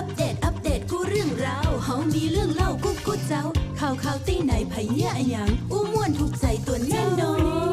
อัปเดต อัปเดต กูเรื่องราวเฮามีเรื่องเล่ากูกูเจ้า ข่าวข่าวตีไหนไผเหี้ยอะหยังอู้ม่วนถูกใจตัวแน่นอน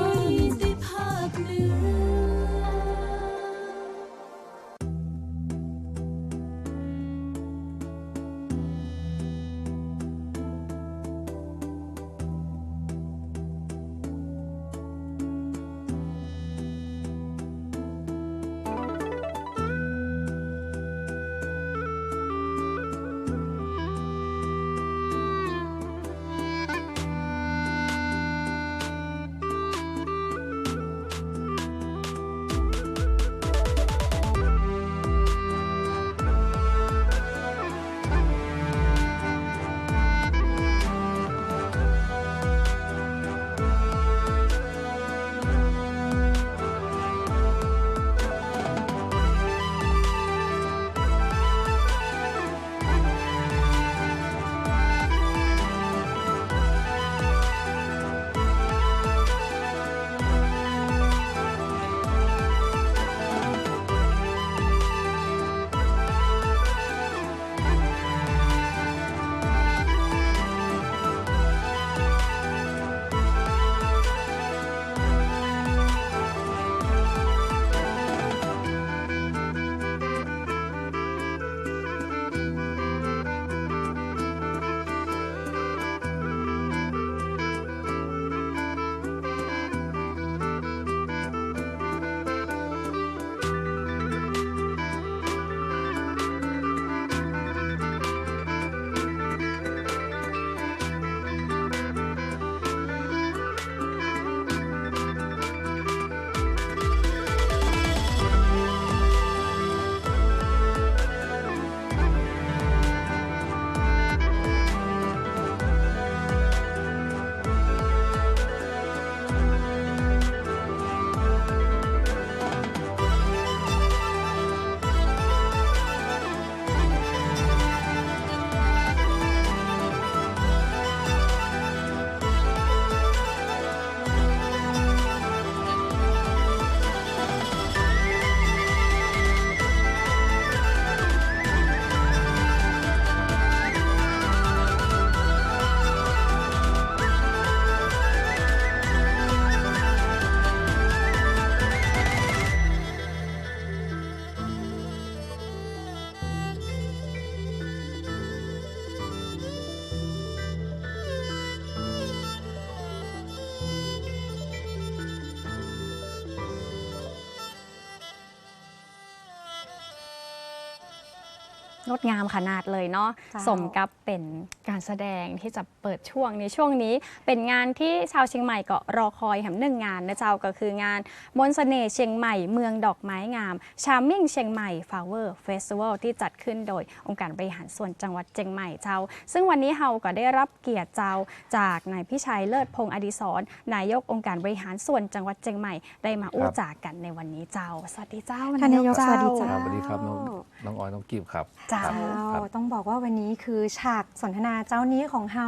งดงามขนาดเลยเนาะเจ้าสมกับเป็น การแสดงที่จะเปิดช่วงในช่วงนี้ เป็นงานที่ชาวเชียงใหม่ก็รอคอยแหมหนึ่งงานนะเจ้าก็คืองานมนต์เสน่ห์เชียงใหม่เมืองดอกไม้งามชา m มิ่งเชียงใหม่ Flower Festival ที่จัดขึ้นโดยองค์การบริหารส่วนจังหวัดเชียงใหม่เจ้า ซึ่งวันนี้เฮาก็ได้รับเกียรติเจ้าจากนายพิชัยเลิศพงษ์อดิศรนายกองค์การบริหารส่วนจังหวัดเชียงใหม่ได้มาอู้ครับจากกันในวันนี้เจ้า สวัสดีเจ้าท่านนายกสวัสดีเจ้าครับสวัสดีครับน้องน้องออยน้องกิฟครับเจ้าครับเจ้าครับต้องบอกว่าวันนี้คือฉากสนทนาเจ้านี้ของเฮา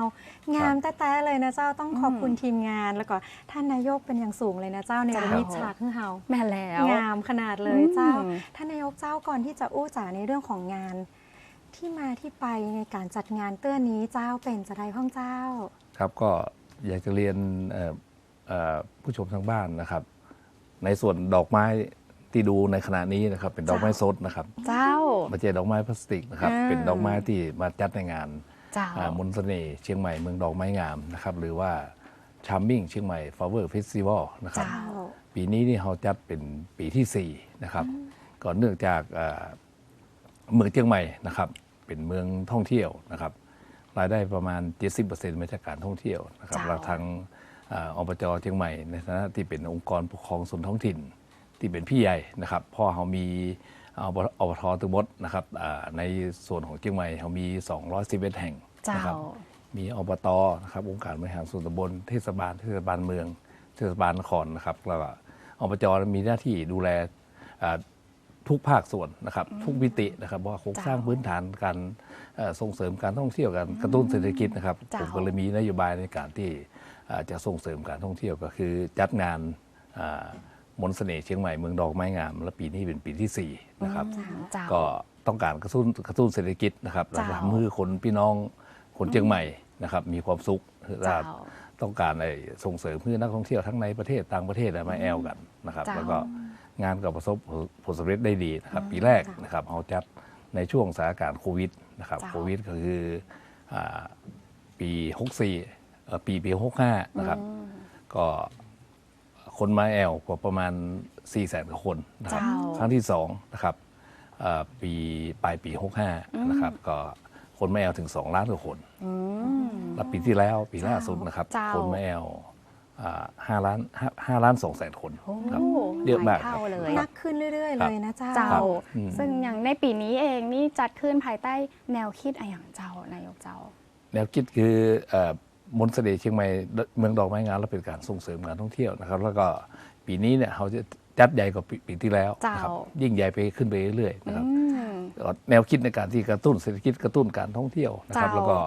งามแต้ๆเลยนะเจ้าต้องขอบคุณทีมงาน แล้วก็ท่านนายกเป็นอย่างสูงเลยนะเจ้าในวันนี้เจ้าฉากคือเฮาแม่แล้วงามขนาดเลยเจ้าอืมท่านนายกเจ้าก่อนที่จะอู้จ๋าในเรื่องของงาน ที่มาที่ไปในการจัดงานเตื้อนี้เจ้าเป็นจะได้ห้องเจ้า ครับก็อยากจะเรียนเอ่อเอ่อผู้ชมทางบ้านนะครับ ในส่วนดอกไม้ที่ดูในขณะนี้นะครับเป็นดอกไม้สดนะครับ เจ้าไม่ใช่ดอกไม้พลาสติกนะครับอ่าเป็นดอกไม้ที่มาจัดในงานเจ้าอ่า มนต์เสน่ห์เชียงใหม่เมืองดอกไม้งามนะครับหรือว่าชา m มิ่งเชียงใหม่ Flower Festival นะครับเจ้าปีนี้นี่เราจัดเป็นปีที่ 4 นะครับก็เนื่องจากเอ่อเมืองเชียงใหม่นะครับเป็นเมืองท่องเที่ยวนะครับรายได้ประมาณ 70%มาจากการท่องเที่ยวนะครับเจ้าเราทางเอ่ออบจเชียงใหม่ในฐานะที่เป็นองค์กรปกครองส่วนท้องถิ่น ที่เป็นพี่ใหญ่นะครับพ่อเขามี อบอบทตึงมดนะครับอ่าในส่วนของเชียงใหม่เขามี 211 แห่งเจ้านะครับมีอบตนะครับองค์การบริหารส่วนตำบลเทศบาลเทศบาลเมือง เทศบาลนครนะครับแล้วก็อบจมีหน้าที่ดูแลอ่าทุกภาคส่วนนะครับทุกมิตินะครับว่าโครงสร้างเจ้าพื้นฐานการเอ่อส่งเสริมการท่องเที่ยวการกระตุ้นเศรษฐกิจนะครับเจ้าผมก็เลยมีนโยบายในการที่อ่าจะส่งเสริมการท่องเที่ยวก็คือจัดงานอ่า มนต์เสน่ห์เชียงใหม่เมืองดอกไม้งาม และปีนี้เป็นปีที่สี่นะครับเจ้าก็ต้องการกระตุ้นกระตุ้นเศรษฐกิจนะครับเจ้าทำให้คนพี่น้องคนเชียงใหม่นะครับมีความสุขเจ้าต้องการไอ้ส่งเสริมเพื่อนักท่องเที่ยวทั้งในประเทศต่างประเทศมาแอลกันนะครับเจ้าแล้วก็งานก็ประสบผลสำเร็จได้ดีนะครับปีแรกนะครับเราจัดในช่วงสถานการณ์โควิดนะครับเจ้าโควิดก็คืออ่าปี 64เอ่อปีปี 65 นะครับ ก็ คนมาแอลกว่าประมาณ 4 0 0แสนกว่าคนนะครับเจ้าครั้งที่2นะครับเอ่อปีปลายปี 65 นะครับ ก็คนมาแอลถึง 2 ล้านกว่าคนอืมแล้วปีที่แล้วปีล่าสุดนะครับเจ้าคนมาแอลอ่าห้าล้านห้าห้าล้านสองแสนคนครับโอ้เยอะมากหลายเท่าครับเลยนักขึ้นเรื่อย ๆ เลยนะเจ้าเจ้าครับอืมซึ่งอย่างในปีนี้เองนี่จัดขึ้นภายใต้แนวคิดอะไรอย่างเจ้านายกเจ้า แนวคิดคือเอ่อ มนต์เสน่ห์เชียงใหม่เมืองดอกไม้งามและเป็นการส่งเสริมการท่องเที่ยวนะครับ แล้วก็ปีนี้เนี่ยเขาจะจัดใหญ่กว่าปีปีที่แล้วนะครับเจ้ายิ่งใหญ่ไปขึ้นไปเรื่อยๆนะครับอืมแนวคิดในการที่กระตุ้นเศรษฐกิจกระตุ้นการท่องเที่ยวนะครับเจ้าแล้วก็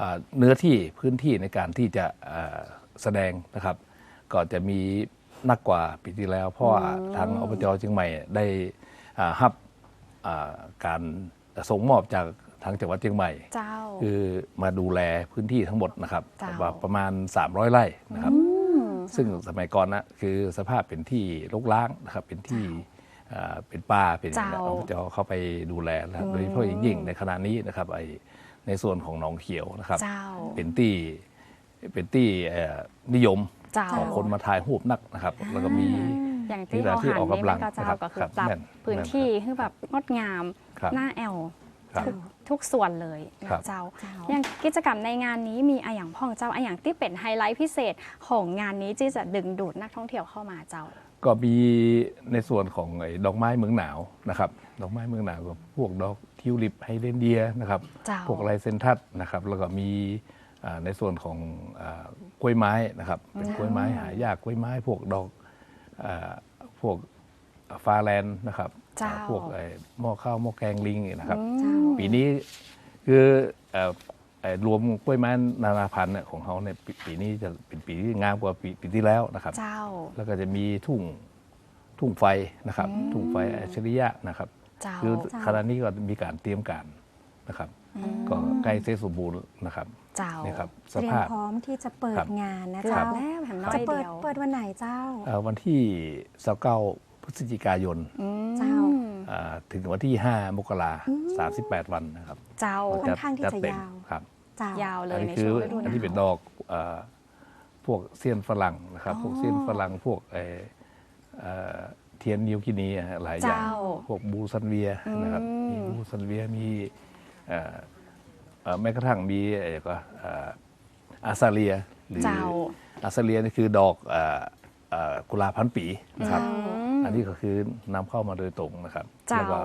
อ่าเนื้อที่พื้นที่ในการที่จะอ่าแสดงนะครับ ก็จะมีนักกว่าปีที่แล้ว เพราะว่าทางอบจเชียงใหม่ได้อ่ารับอ่าการส่งมอบจาก ทางจังหวัดเชียงใหม่ เจ้า คือมาดูแลพื้นที่ทั้งหมดนะครับเจ้าว่าประมาณ 300 ไร่นะครับ อืม ซึ่งสมัยก่อนนะคือสภาพเป็นที่รกร้างนะครับเป็นที่เอ่อเป็นป่าเป็นอย่างนี้เจ้า เราจะเข้าไปดูแลนะครับโดยเฉพาะอย่างยิ่งในขณะนี้นะครับไอในส่วนของหนองเขียวนะครับ เจ้า เป็นที่เป็นที่เอ่อนิยมเจ้า ของคนมาถ่ายรูปนักนะครับ แล้วก็มี อย่างที่ที่เราเราที่หันออกนี่กำลัแม่งก็เจ้านะครับก็คือครับปรับแม่นพื้นแม่นที่ให้แบบงดงามครับ หน้าแอลครับ ทุกทุกส่วนเลยครันะบเจ้าเจ้า อย่างกิจกรรมในงานนี้มีอะอย่างพ่องเจ้าอะอย่างที่เป็นไฮไลท์พิเศษของงานนี้ที่จะดึงดูดนักท่องเที่ยวเข้ามาเจ้า ก็มีในส่วนของไอ้ดอกไม้เมืองหนาวนะครับดอกไม้เมืองหนาวกับพวกดอกทิวลิปไฮเดรนเดียนะครับเจ้าพวกไรเซนทัสนะครับแล้วก็มีอ่าในส่วนของอ่ากล้วยไม้นะครับเป็นกล้วยไม้หายากกล้วยไม้ พวกดอกอาพวก ฟาแลนนะครับเจ้าอ่าพวกไอ้หม้อข้าวหม้อแกงลิงนะครับเจ้าปีนี้คือเอ่อเอ่อรวมกล้วยไม้นานาพันธุ์เนี่ยของเขาเนี่ยปีปีนี้จะเป็นปีที่งามกว่าปีปีที่แล้วนะครับ เจ้า แล้วก็จะมีทุ่งทุ่งไฟนะครับทุ่งไฟอัจฉริยะนะครับ เจ้า คือเจ้าขณะนี้ก็มีการเตรียมการนะครับก็ใกล้เสร็จสมบูรณ์นะครับเจ้านี่ครับสเตรียมภาพ พร้อมที่จะเปิครัดบงานนะเกือเจ้าบ แล้วแหมน้อจะยเปิดเดียว เปิดวันไหนเจ้า เอ่อวันที่29พฤ ศจิกายนอืมเจ้า อ่าถึงวันที่ 5 มกราสามสิบแปดวันนะครับเจ้า ค่อนข้างที่จะเต็มยาว ครับ เจ้ายาวเลอันยนี้ในคืช่อวงฤดูหอันนาวนี้เป็นดอกเอ่อพวกเซียนฝรั่งนะครับ พวกเซียนฝรั่งพวกเอ่อเอ่อเทียนนิวกินีอะฮะหลายอย่าง เจ้าพวกบูซันเวียนะครับอืมมีบูซันเวียมีเอ่อเอ่อแม้กระทั่งมีไอ้ก็เอ่ออาซาเลียหรือเจ้า อาซาเลียนี่คือดอกเอ่อเอ่อกุหลาบพันปีนะครับ อันนี้ก็คือนำเข้ามาโดยตรงนะครับเจ้าแล้วก็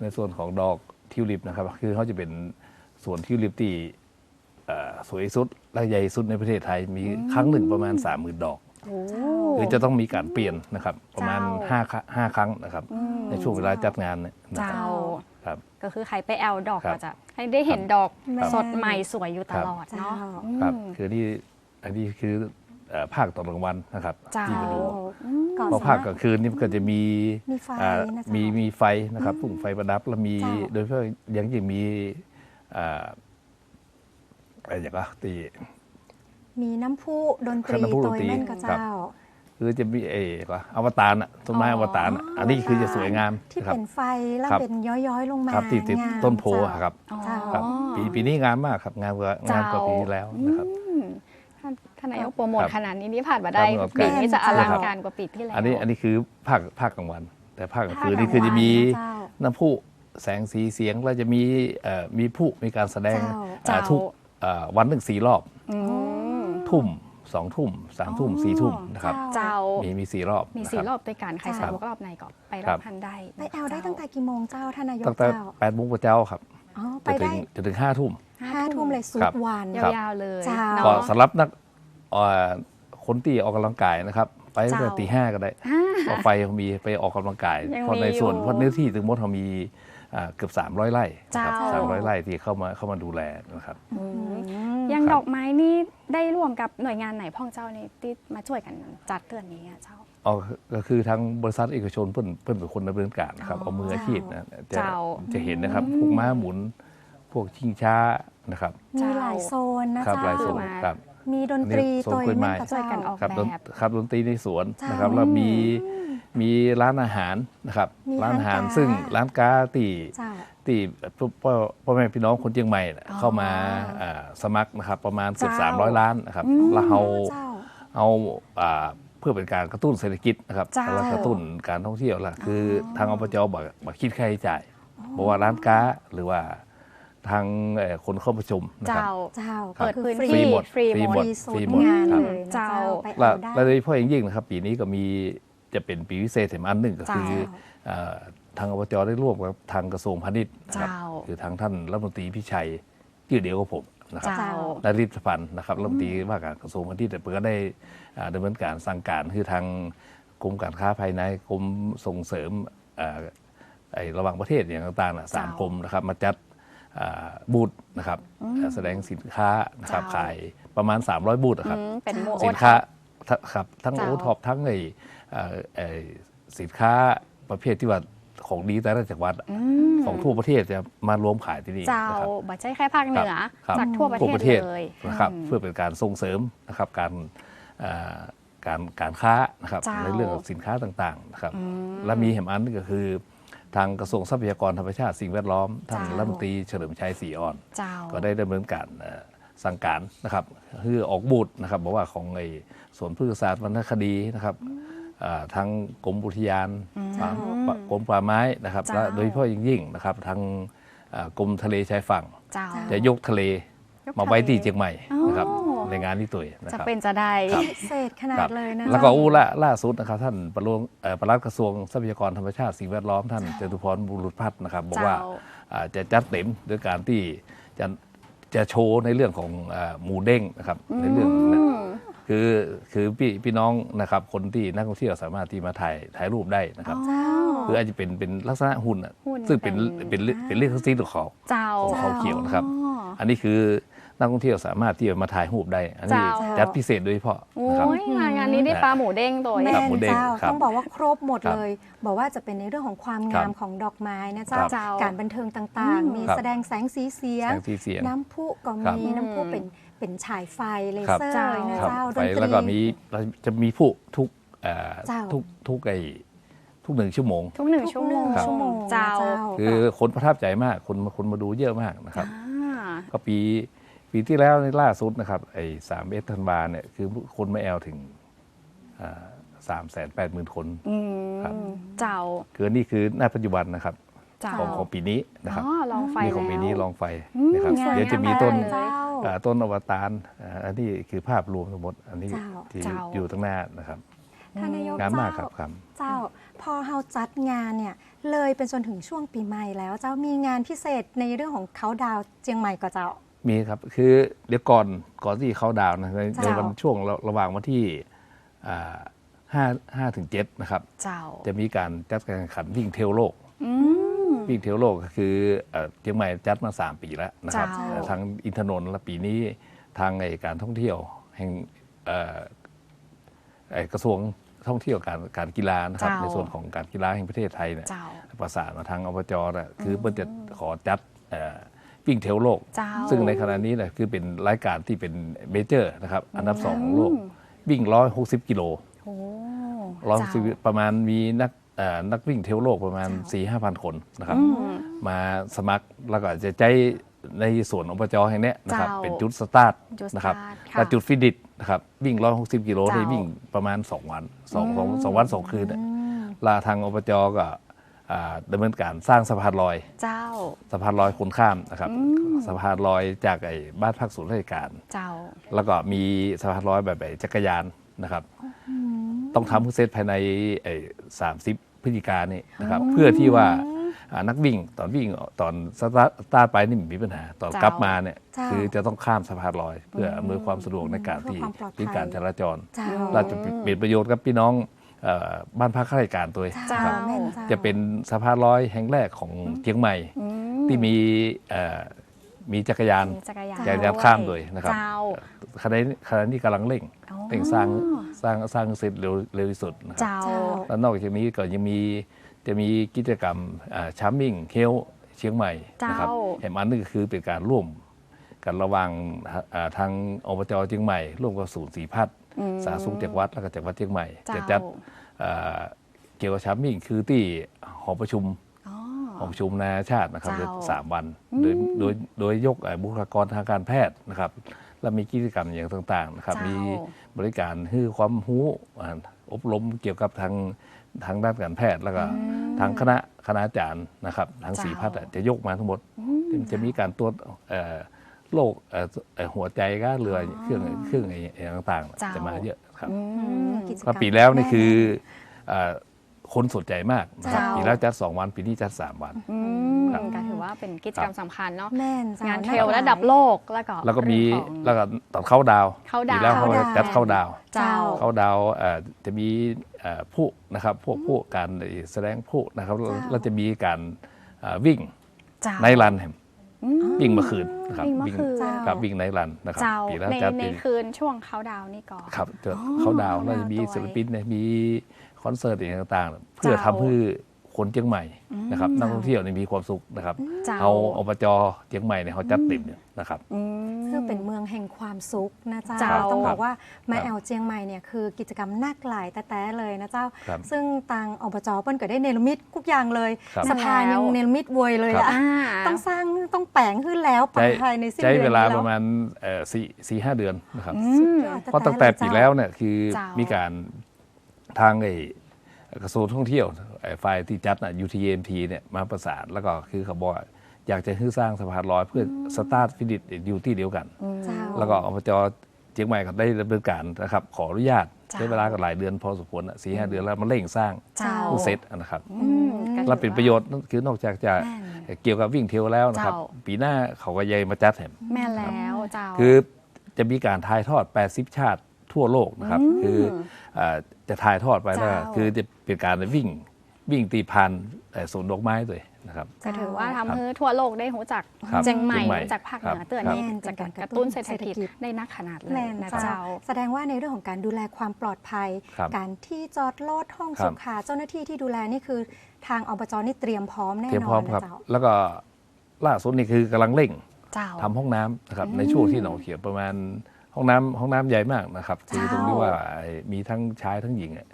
ในส่วนของดอกทิวลิปนะครับ คือเขาจะเป็นส่วนทิวลิปที่เอ่อสวยที่สุดและใหญ่ที่สุดในประเทศไทย มีครั้งหนึ่งประมาณ 30,000 ดอกโอ้คือจะต้องมีการเปลี่ยนนะครับ ประมาณเจ้า5ครั้งห้าครั้งนะครับ ในช่วงเวลาจัดงานเนี่ยนะคเจ้ารับครับก็คือใครไปแอลดอกครับก็จะให้ได้เห็นดอกครับสดใหม่สวยอยู่ตลอดเนาะเจ้าครับอืมคือนี่อันนี้คือเอ่อภาคตอนกลางวันนะครับเจ้าที่มาดู ก่อนเพราะภาคกลางคืนนี่มันก็จะมีมีไฟอ่านะจ๊ะมีมีไฟนะครับปุ่งไฟประดับแล้วมีเจ้า โดยเฉพาะอยังยิ่งมีอ่าอะไรอย่างก็ตี มีน้ำพุดนตรีน้ำพุดตันวตรีแม่นก็ครับ เจ้า คือจะมีเอ๋ก็อวตารน่ะต้นไม้อ๋ออวตารน่ะอันนี้คือจะสวยงามที่นะครับ เป็นไฟแล้วครับ เป็นย้อยๆลงมาครับที่ติดงามต้นโพเจ้าครับ อ๋อเจ้าครับปีปีนี้งามมากครับงามกว่างามกว่าปีที่แล้วนะครับ อืม ท่านท่านนายกโปรโมทครับขนาดนี้นี่ผ่านมาได้ครับปีนี้จะอลังครับการกว่าปีที่แล้วอันนี้อันนี้คือภาคภาคกลางวัน แต่ภาคกลางคืนภาคกลางนี่คือจะมีวันนะเจ้าน้ำพุแสงสีเสียงแล้วจะมีเอ่อมีผู้มีการแสดงเจ้าอ่าทุกเอ่อวันหนึ่งสี่รอบอืมทุ่มสองทุ่มสามทุ่มอ๋อสี่ทุ่มนะครับ เจ้า มีมีสี่รอบมีนะคสี่บรอบด้วยกันใครเจ้าสะดวกรอบไหนก็ไปรครัอบบพันได้ไปแอลได้ตั้งแต่กี่โมงเจ้าท่านนายกตั้งแต่เจ้าแปดโมงกว่าเจ้าครับอ๋อไปจะถึได้งจะถึงห้าทุ่มห้าทุ่มเลยสุดครับวันครับยาวๆเลยเจ้าเนาะก็สำหรับนักเอ่อ คนที่ออกกำลังกายนะครับ ไปตั้งแต่เจ้าตีห้าก็ได้เพราะไฟเขามีไปออกกำลังกายยังเพราะในมีอยู่ส่วนเพราะเนื้อที่ถึงมดเขามีอ่าเกือบ 300ไร่นะครับเจ้าสามร้อยไร่ที่เข้ามาเข้ามาดูแลนะครับอืมอืมยังครับดอกไม้นี่ได้ร่วมกับหน่วยงานไหนพ่องเจ้านี่ที่มาช่วยกันจัดเตือนนี้อะเจ้าอ๋อก็คือทางบริษัทเอกชนเพิ่นเพิ่นเป็นคนดำเนินการนะครับอ๋อเอามืออาชีพนะจะเจ้าจะเห็นนะครับพวกม้าหมุนพวกชิงช้านะครับมีหลายโซนนะครับเจ้าหลายโซนมาครับ มีดนตรีอันนี้โซนตัวกล้วยไม้นั่นก็ช่วยเจ้ากันออกครับแบดนบครับดนตรีในสวนเจ้านนะครับแล้วมีมีร้านอาหารนะครับ มีร้านอาหารร้านค้าซึ่งร้านค้าที่เจ้าที่พ่อพ่อพ่อแม่พี่น้องคนเชียงใหม่น่ะอ๋อ เข้ามาอ่าสมัครนะครับประมาณเกือบเจ้า300ล้านนะครับแล้วเอา เจ้า เอาอ่าเพื่อเป็นการกระตุ้นเศรษฐกิจนะครับเจ้าแล้วกระตุ้นการท่องเที่ยวล่ะคือทางอบจบอกบอกคิดค่าใช้จ่ายบอกว่าร้านค้าหรือว่า ทางเอ่อคนเข้าประชุมนะครับ เจ้า เจ้าเปิดคือพื้นฟรีที่หมดฟรีฟรีหหมมดดมีโซฟรีนหมดงานครับ เลยนะเจ้า เจ้าไปและเอาได้และโดยเฉพาะอย่างยิ่งนะครับ ปีนี้ก็มีจะเป็นปีพิเศษแถมอันหนึ่งก็คือ เจ้า เอ่อทางอบจได้ร่วมกับทางกระทรวงพาณิชย์นะครับเจ้า คือทางท่านรัฐมนตรีพิชัยชื่อเดียวกับผมนะครับเจ้านริศพันธ์นะครับรัฐมนตรีว่าการกระทรวงพาณิชย์แต่เปิดก็ได้อ่าดำเนินการสั่งการคือทางกรมการค้าภายในกรมส่งเสริมอ่าไอ้ระหว่างประเทศอย่างต่างๆน่ะสามเจ้า กรมนะครับมาจัดอ่า บูธนะครับอ่าแสดงสินค้านะครับเจ้าขายประมาณ 300 บูธนะครับอืมเป็นโมสินโอค้าทะครับทั้งเจ้าโอท็อปทั้งไอ้เอ่อไอ้สินค้าประเภทที่ว่าของดีแต่ละจังหวัดอืมของทั่วประเทศจะมารวมขายที่นี่เจ้านะครับบัใช่แค่ภาคเหนือครับจากทั่วประทั่วเทศประเทศเลยนะครับอืมเพื่อเป็นการส่งเสริมนะครับการเอ่อการการค้านะครับเจ้าในเรื่องของสินค้าต่างๆนะครับและมีแหมอันหนึงก็คือ ทางกระทรวงทรัพยากรธรรมชาติสิ่งแวดล้อมท่านเจ้ารัฐมนตรีเฉลิมชัยศรีอ่อนเจ้าก็ได้ดำเนินการเอ่อสั่งการนะครับคือออกบูธนะครับบอกว่าของไอ้สวนพืชศาสตร์วรรณคดีนะครับอ่าทั้งกรมอุทยานป่าป่ากรมป่าไม้นะครับเจ้าและโดยเฉพาะอย่างยิ่งนะครับทางอ่ากรมทะเลชายฝั่งเจ้าจะยกทะเลยกมาไว้ทะเลที่เชียงใหม่นะครับอ๋อ ในงานนี้ตัวนะจะครับ เป็นจะได้ ครับพิเศษขนาครัดบเลยนะแล้วก็เจ้าอู้ละล่าสุดนะครับท่านประหลวงเอ่อปลัดกระทรวงทรัพยากรธรรมชาติสิ่งแวดล้อมท่านจตุพรบุรุษพัฒน์นะครับบอกว่าเจ้า อ่าจะจัดเต็มด้วยการที่จะจะโชว์ในเรื่องของอ่าหมูเด้งนะครับในเรื่องนะอืม คือคือพี่พี่น้องนะครับคนที่นักท่องเที่ยวสามารถที่มาถ่ายถ่ายรูปได้นะครับ เจ้า คืออาจจะเป็นเป็นลักษณะหุ่นอะหุ่นซึ่งเป็นเป็นเป็นเป็นเรื่องของซีของเขาเจ้า ของเขาเขียวนะครับอ๋ออันนี้คือ นักท่องเที่ยวสามารถที่จะมาถ่ายรูปได้ อันนี้เจ้า จัดพิเศษโดยเฉพาะโอ้นะครับยมางานนี้ได้ปลาหมูเด้งตัว แม่ครับนหมูเด้งเจ้าครับต้องบอกว่าครบหมดครับเลย บอกว่าจะเป็นในเรื่องของความครังามบของดอกไม้นะครัเจ้าบเจ้าการบันเทิงต่างๆ มีครับ แสดงแสงสีเสียง แสงสีเสียง น้ำพุก็ครับมีน้ำพุเป็นเป็นฉายไฟเลครับเซอร์เจ้าเลยนะครับเจ้าดไปนตรี แล้วก็มีเราจะมีผู้ทุกเอ่อเจ้า ทุกทุกไอทุกหนึ่งชั่วโมง ทุกหนึ่งชั่วโมงชั่วโมงนะเจ้าเจ้า คือคนประทับใจมากคนคนมาดูเยอะมากนะครับ อ่า ก็ปี ปีที่แล้วในล่าสุดนะครับไอ้สามเอธันวาเนี่ยคือคนมาแอลถึงสามแสนแปดหมื่นคนอืครับมเจ้าคือนี่คือหน้าปัจจุบันนะครับเจ้าของของปีนี้นะครับอ๋อลองไฟนี่ของปีนี้แล้วลองไฟอืมนะครับสวยเดี๋ยวจะมีงามต้นเลยเจ้าอ่าต้นอวตารอ่าอันนี้คือภาพรวมทั้งหมด อันนี้เจ้าที่เจ้าอยู่ตรงหน้านะครับท่านนายกงามมากคเจ้ารับครับเจ้าพอเฮาจัดงานเนี่ยเลยเป็นจนถึงช่วงปีใหม่แล้วเจ้ามีงานพิเศษในเรื่องของเขาดาวน์เจียงใหม่ก็เจ้า มีครับ คือเดี๋ยวก่อนก่อนที่เขาดาวน์นะในในเจ้าวันช่วงระระหว่างวันที่อ่าห้าห้าถึงเจ็ดนะครับเจ้า จะมีการจัดการแข่งขันวิ่งเทรลโลก อืม วิ่งเทรลโลกก็คือเอ่อเชียงใหม่จัดมา 3 ปีแล้วนะครับเจ้า เอ่อทางอินทนนท์และปีนี้ทางไอการท่องเที่ยวแห่งเอ่อไอ้กระทรวงท่องเที่ยวการการกีฬานะครับเจ้า ในส่วนของการกีฬาแห่งประเทศไทยเนี่ย เจ้า ประสานมาทางอบจนะคือเพื่อจะขอจัดเอ่อ วิ่งเทรลโลกเจ้าซึ่งในขณะนี้เนี่ยคือเป็นรายการที่เป็นเมเจอร์นะครับอันดับสองของโลก วิ่ง 160 กิโลโอ้ร้อยเจ้าประมาณมีนักเอ่อนักวิ่งเทรลโลกประมาณ 4 5 0 0 0คนนะครับอืมมาสมัครแล้วก็จะใช้ในส่วนอบจแห่งเนี้ยนะครับเจ้าเป็นจุดสตาร์ทจุดสตาร์ทนะครับค่ะและจุดฟินิชนะครับวิ่ง 160 กิโลเจ้าที่วิ่งประมาณ 2 วัน2องสองสองวัน 2 คืนเนี่ยลาทางอบจก็อ่า ดำเนินการสร้างสะพานลอย เจ้า สะพานลอยคนข้ามนะครับสะพานลอยจากไอ้บ้านพักศูนย์ราชการ เจ้า แล้วก็มีสะพานลอยแบบไอ้จักรยานนะครับ ต้องทำให้เสร็จภายในไอ้สามสิบพฤศจิกายนนี่นะครับ เพื่อที่ว่าอ่านักวิ่งตอนวิ่งตอนสตาร์ทสตาร์ทไปนี่ไม่มีปัญหา ตอนเจ้ากลับมาเนี่ยเจ้าคือจะต้องข้ามสะพานลอย เพื่ออำนวยความสะดวกในการที่เพื่อความปลอดภัยที่การจราจรเจ้าเราจะเป็นประโยชน์กับพี่น้องเอ่อ บ้านพักข้าราชการตัวเองเจ้านะครับแม่นเจ้า จะเป็นสะพานลอยแห่งแรกของเชียงใหม่ที่มีเอ่อมีจักรยาน มีจักรยานจักรยานข้ามด้วยนะครับ เจ้าขณะนี้ขณะนี้กำลังเร่งอ๋อเร่งสร้างสร้างสร้างเสร็จเร็วเร็วที่สุดนะครับ เจ้าเจ้าแล้วนอกจากนี้ก็ยังมีจะมีกิจกรรมชาร์มิ่งเฮลเชียงใหม่นะครับเจ้าแห่งอันนึงก็คือเป็นการร่วมกันระหว่างอ่าทางอบจเชียงใหม่ ร่วมกับศูนย์สีพัฒน์อืม สาธารณสุขจังหวัดแล้วก็จังหวัดเชียงใหม่เจ้าจะจัดอ่าเกี่ยวกับชาร์มิ่งคือที่หอประชุมอ๋อหอประชุมนานาชาตินะครับเจ้าสามวันโดยโดยโดยยกเอ่อบุคลากรทางการแพทย์นะครับและมีกิจกรรมอย่างต่างๆนะครับเจ้ามีมีบริการให้ความรู้อ่าอบรมเกี่ยวกับทางทางด้านการแพทย์แล้วก็ทางคณะคณาจารย์นะครับทางเจ้าสีพัฒน์อะจะยกมาทั้งหมดจะมีการตรวจเอ่อ โรคเอ่อเอ่อหัวใจก็เรือเครื่องเครื่องอะไรต่างเจ้าๆจะมาเยอะครับอืมกิจกรก็รมปีแล้วนี่คือเอ่อคนสนใจมากนะครับเจ้าปีแล้วจัด 2 วัน ปีนี้จัด 3 วันอืมครับก็ถือว่าเป็นกิจกรรมสำคัญเนาะแม่นเจ้างานเทรลระดับโลกแล้วก็แล้วก็มีเรื่องของแล้วก็ตอนเข้าดาวเข้าดาวปีแล้วเขาก็จัดเข้าดาวเจ้าเข้าดาวเอ่อจะมีเอ่อผู้นะครับพวกผู้การแสดงผู้นะครับแล้วจะมีการเอ่อวิ่งเจ้าในรันแฮม วิ่งเมื่อคืนนะครับวิ่งเมื่อคืนครับวิ่งในรันนะครับเจ้าปีแล้วในจัดในปีคืนช่วงเขาดาวน์นี่ก่อน ครับจะอ๋อเขาดาวน์แล้วจะมีดาวน์ศิลปินเนี่ยมีคอนเสิร์ตอย่างต่างๆ เพื่อเจ้าทำให้ คนเชียงใหม่นะครับนักท่องเที่ยวเนี่ยมีความสุขนะครับเจ้าเอาอบจเชียงใหม่เนี่ยเขาจัดเต็มเนี่ยนะครับอืมคือเป็นเมืองแห่งความสุขนะเจ้าเจ้าต้องบอกว่ามาครับแอลเจียงใหม่เนี่ยคือกิจกรรมนักหลายแต่แต่เลยนะเจ้าครับซึ่งทางอบจเปิ้ลก็ได้เนรมิตทุกอย่างเลยครับสะพานยังเนรมิตเวยเลยครับอะอ่าต้องสร้างต้องแปลงขึ้นแล้วใช้ภายในสิ้นใช้เดือนเวลานี้แประมาณเอ่อสี่สี่ห้าเดือนนะครับอืมยอดเพราะตั้งแต่ปีแล้วเนี่ยคือเจ้ามีมีการทางไอ้ กระทรวงท่องเที่ยวไอ้ฝ่ายที่จัดน่ะ UTMT เนี่ยมาประสานแล้วก็คือเขาบอกว่าอยากจะให้สร้างสะพานลอยเพื่อสตาร์ทฟินิชอยู่ที่เดียวกันเจ้าแล้วก็อบจเชียงใหม่ก็ได้ดำเนินการนะครับ ขออนุญาตเจ้าใช้เวลาก็หลายเดือนพอสมควรสี่ห้าเดือนแล้วมาเร่งสร้างเจ้าเพิ่งเสร็จนะครับอืมก็ถือและเป็นประโยชน์คือนอกจากจะแม่นเกี่ยวกับวิ่งเทรลแล้วนะครับเจ้าปีหน้าเขาก็ยังมาจัดแถมแม่นแล้วเจ้าคือจะมีการถ่ายทอด 80 ชาติ ทั่วโลกนะครับ คืออ่าจะถ่ายทอดไปแล้วเจ้าคือจะเป็นการวิ่งวิ่งตีพันสวนดอกไม้ด้วยนะครับก็ถือว่าทำให้ทั่วโลกได้รู้จักครับเจียงใหม่เชียงใหม่รู้จักภาคเหนือครับเตือนครับนี้แม่นจะเป็นการกระตุ้นเศรษฐกิจเศรษฐกิจได้นักขนาดเลยแม่นนะเจ้าเจ้า แสดงว่าในเรื่องของการดูแลความปลอดภัยครับการที่จอดรถห้องครับสุขาเจ้าหน้าที่ที่ดูแลนี่คือ ทางอบจนี่เตรียมพร้อมแน่เตรียมนพร้ออนมครับนะเจ้าแล้วก็ล่าสุดนี่คือกำลังเร่งเจ้าทำห้องน้ำนะครับในช่วงที่หนองเขียวประมาณ ห้องน้ำห้องน้ำใหญ่มากนะครับ คือตรงที่ว่าไอ้มีทั้งชายทั้งหญิงอะ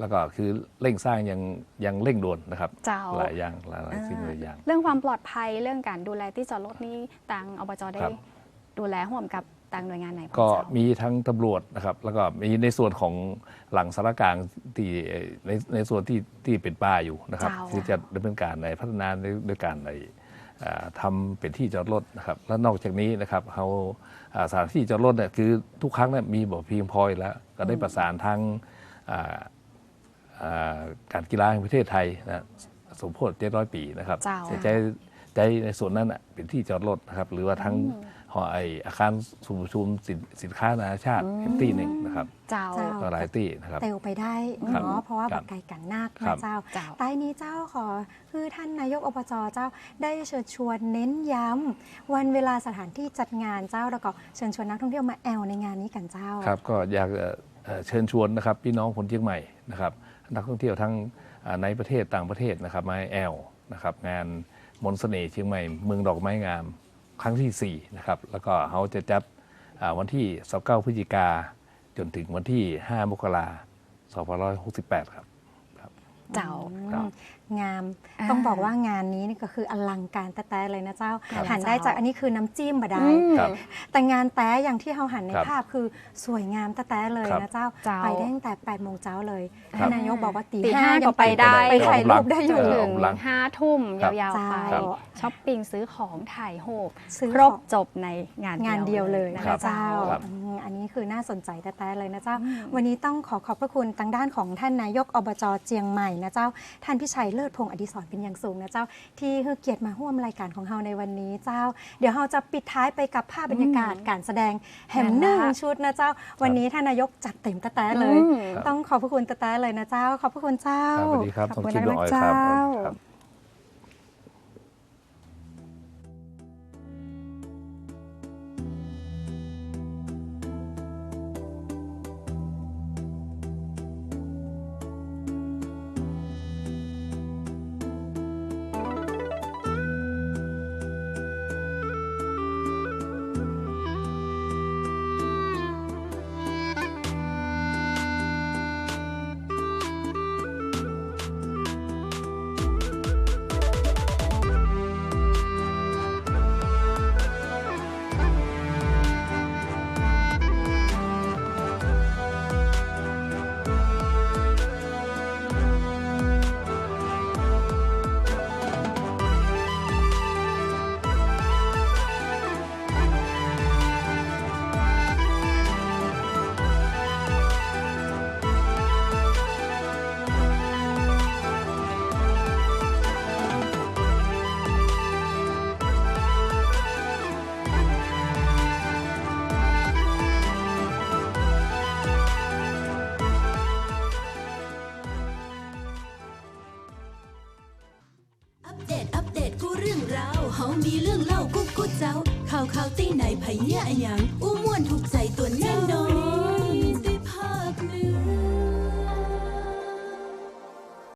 แล้วก็คือเร่งสร้างยังยังเร่งด่วนนะครับเจ้า หลายอย่างหลายหลายสิ่งหลายอย่าง เรื่องความปลอดภัยเรื่องการดูแลที่จอดรถนี่ทางอบจได้ครับ ดูแลร่วมกับทางหน่วยงานไหนบ้างก็เจ้า มีทั้งตำรวจนะครับ แล้วก็มีในส่วนของหลังสารกลางที่เอ่อในในส่วนที่ที่เป็นป่าอยู่นะครับ เจ้า ที่จะดำเนินการในพัฒนาในด้วยการใน อ่าทำเป็นที่จอดรถนะครับแล้วนอกจากนี้นะครับเขาอ่าสถานที่จอดรถเนี่ยคือทุกครั้งเนี่ยมีบ่เพียงพออยู่แล้ว ก็ได้ประสานทางอ่าอ่าการกีฬาแห่งประเทศไทยนะสมโพธิ700ปีนะครับเจ้าจะใช้ใช้ในส่วนนั้นน่ะเป็นที่จอดรถนะครับหรือว่าทั้ง หอไออาคารสูงประชุมสินสินค้านานาชาติเอ็มตี้หนึ่งนะครับ เจ้าเจ้าก็หลายตี้นะครับเตวไปได้ครับเนาะเพราะว่าครัแบบบไกลกันนักครันะบเจ้าเจ้าใต้นี้เจ้าขอคือท่านนายกอบจเจ้าได้เชิญชวนเน้นย้ำวันเวลาสถานที่จัดงานเจ้าแล้วก็เชิญชวนนักท่องเที่ยวมาแอลในงานนี้กันเจ้าครับก็อยากเอ่อเอ่อเชิญชวนนะครับพี่น้องคนเชียงใหม่นะครับนักท่องเที่ยวทั้งอ่าในประเทศต่างประเทศนะครับมาแอลนะครับงานมนต์เสน่ห์เชียงใหม่เมืองดอกไม้งาม ครั้งที่ 4 นะครับ แล้วก็เขาจะจัดอ่าวันที่ 29 พฤศจิกาจนถึงวันที่ 5 มกราคม2568 ครับ เจ้าครับ งามอ่าต้องบอกว่างานนี้นี่ก็คืออลังการแต่แต่เลยนะเจ้าครับหันได้จากอันนี้คือน้ำจิ้มบดาอืยมครับแต่งานแต่อย่างที่เราหันในครับภาพคือสวยงามแต่แต่เลยครับนะเจ้าเจ้า ไปได้ตั้งแต่8โมงเช้าเลยครับท่านนายกบอกว่าตีตีห้าห้ายัก็งไปได้ไปถ่ายรูปได้อจยู่นถึเอองหลังห้าทุ่มครับยาวๆไปครับช้อปปิ้งซื้อของถ่ายรูปซื้อครบของจบในงานงานเดียวเลยนะนะคะคะเจ้าครับอืมอันนี้คือน่าสนใจแต่แต่เลยนะเจ้า วันนี้ต้องขอขอบพระคุณทางด้านของท่านนายกอบจเจียงใหม่นะเจ้า ท่านพิชัยเลิศพงศ์อดิศรเป็นอย่างสูงนะเจ้า ที่ให้เกียรติมาร่วมรายการของเราในวันนี้เจ้า เดี๋ยวเราจะปิดท้ายไปกับภาพบรรยากาศการแสดงแหมหนึ่งชุดนะเจ้า วันนี้ท่านนายกจัดเต็มแต่แต่เลยอืมต้องขอบพระคุณแต่แต่เลยนะเจ้า ขอบพระคุณเจ้า ครับสวัสดีครับขอบคุณสมคิดมากดวงอ้อยๆเจ้ครับาครั เรื่องเล่าเจ้าข่าวข่าวตีไหนไผเหี้ยอะหยังอู้ม่วนถูกใจ